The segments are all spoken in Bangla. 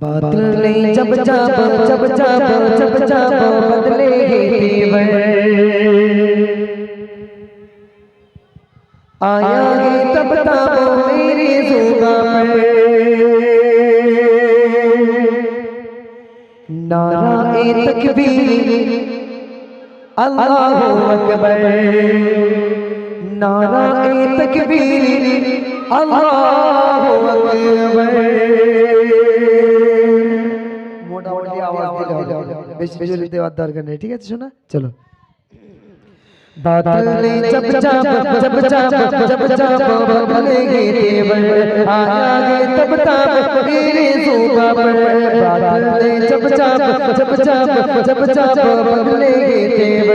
बदले जब जब जब जब जब जब जाबो बदले देवर आया है तब ताबो मेरी जुबा नारा ए तकबीर अल्लाह अकबर नारा ए तकबीर अल्लाह अकबर আওয়াজ দিলে হবে বেশি জোরে দেওয়ার দরকার নেই ঠিক আছে শোনা চলো बदले जब जब जब जब जब जब बदलेंगे तेवर आया है तब तब मेरे जुबा पर बदले जब जब जब जब जब जब बदलेंगे तेवर आया है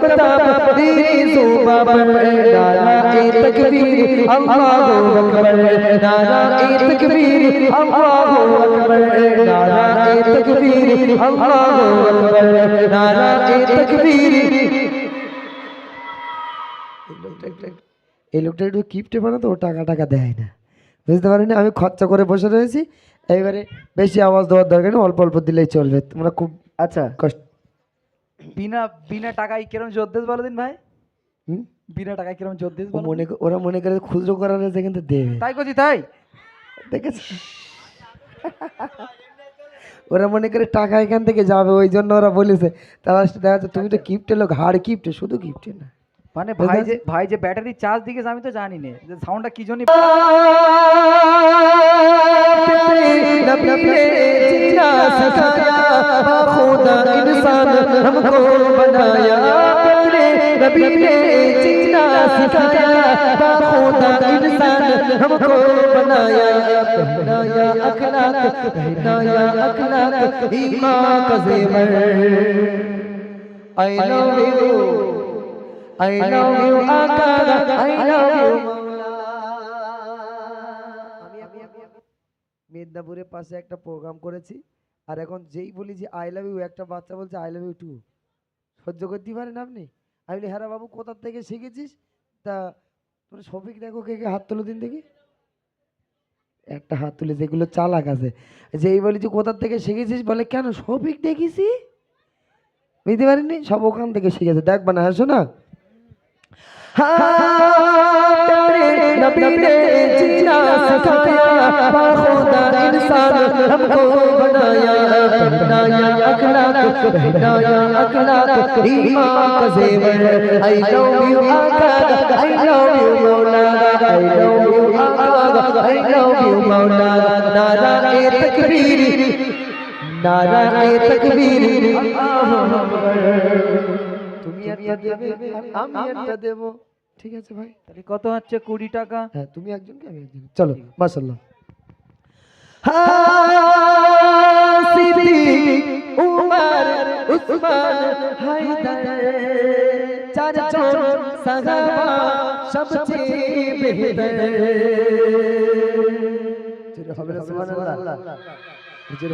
तब तब मेरे जुबा पर नारा ए तकबीर अल्लाहु अकबर नारा ए तकबीर अल्लाहु अकबर नारा ए तकबीर अल्लाहु अकबर नारा ए तकबीर এই লোকটা একটু কিপটে বানাতো ও টাকা টাকা দেয় না বুঝতে পারিনি আমি খরচা করে বসে রয়েছি এইবারে বেশি আওয়াজ দেওয়ার দরকার নেই অল্প অল্প দিলেই চলবে তোমরা খুব আচ্ছা কষ্ট বিনা বিনা টাকায় কিরম বলো দিন ভাই বিনা টাকায় কিরম মনে ওরা মনে করে খুচরো করার দেবে তাই তাই দেখেছ ওরা মনে করে টাকা এখান থেকে যাবে ওই জন্য ওরা বলেছে তারা তুমি তো কিপটে লোক হাড় শুধু কিপটে না মানে ভাই যে ভাই যে ব্যাটারি চার্জ দিকে আমি তো জানি না যে সাউন্ডটা কি জন্য নবী हमको बनाया प्यारे नबी ने जितना सिखाया खुदा इंसान हमको बनाया पहनाया अखलाक पहनाया अखलाक ईमान का जेवर I love you I love you आका आई लव यू মেদিনীপুরের পাশে একটা প্রোগ্রাম করেছি আর এখন যেই বলি যে আই লাভ ইউ একটা বাচ্চা বলছে আই লাভ ইউ টু সহ্য করতে পারেন আপনি আমি বলি হ্যাঁ বাবু কোথার থেকে শিখেছিস তা তোর সবিক দেখো কে কে হাত তুলে দিন দেখি একটা হাত তুলে যেগুলো চালাক আছে যেই বলি যে কোথার থেকে শিখেছিস বলে কেন সবিক দেখেছি বুঝতে পারিনি সব ওখান থেকে শিখেছে দেখবা না হাসো না नबी سکھایا با خدا انسان ہم کو بنایا پہنایا اخلاق پہنایا اخلاق ایمان کا زیور I love you آقا I love you مولانا I love you آقا I love you مولانا نارا اے تکبیر نارا اے تکبیر اللہ اکبر তুমি একটা দেবে আমি একটা দেব ঠিক আছে ভাই। তাহলে কত হচ্ছে? কুড়ি টাকা। হ্যাঁ তুমি একজনকে আমি একজন চলো মাশাল্লাহ সিদ্দিক উমর উসমান হায়দার চারজন সাহাবা সবচেয়ে বেহতর হবে না সুবহানাল্লাহ।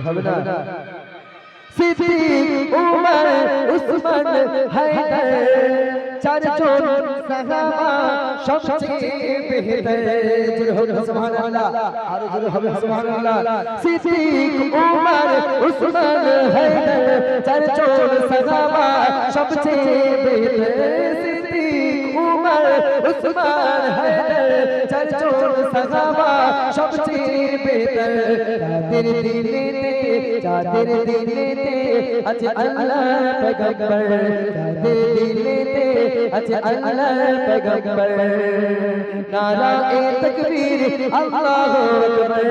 হবে না। সিদ্দিক উমর উসমান হায়দার, চারজন সাহাবা সবচেয়ে বেহতর, জোরে হবে সুবহানাল্লাহ, আর জোরে হবে সুবহানাল্লাহ। সিদ্দিক উমর উসমান হায়দার, চারজন সাহাবা সবচেয়ে বেহতর, সিদ্দিক উমর উসমান হায়দার। চারজন সাহাবা সবচেয়ে বেহতর তাদের দিলেতে তাদের দিলেতে আছে আল্লাহ পেগম্বর। তাদের দিলেতে আছে আল্লাহ পেগম্বর। নারা এ তকবীর, আল্লাহু আকবার।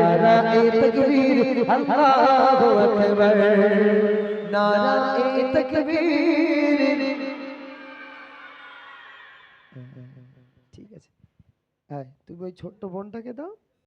নারা এ তকবীর, আল্লাহু আকবার। নারা এ তকবীর হ্যাঁ তুমি ওই ছোট্ট বোনটাকে দাও।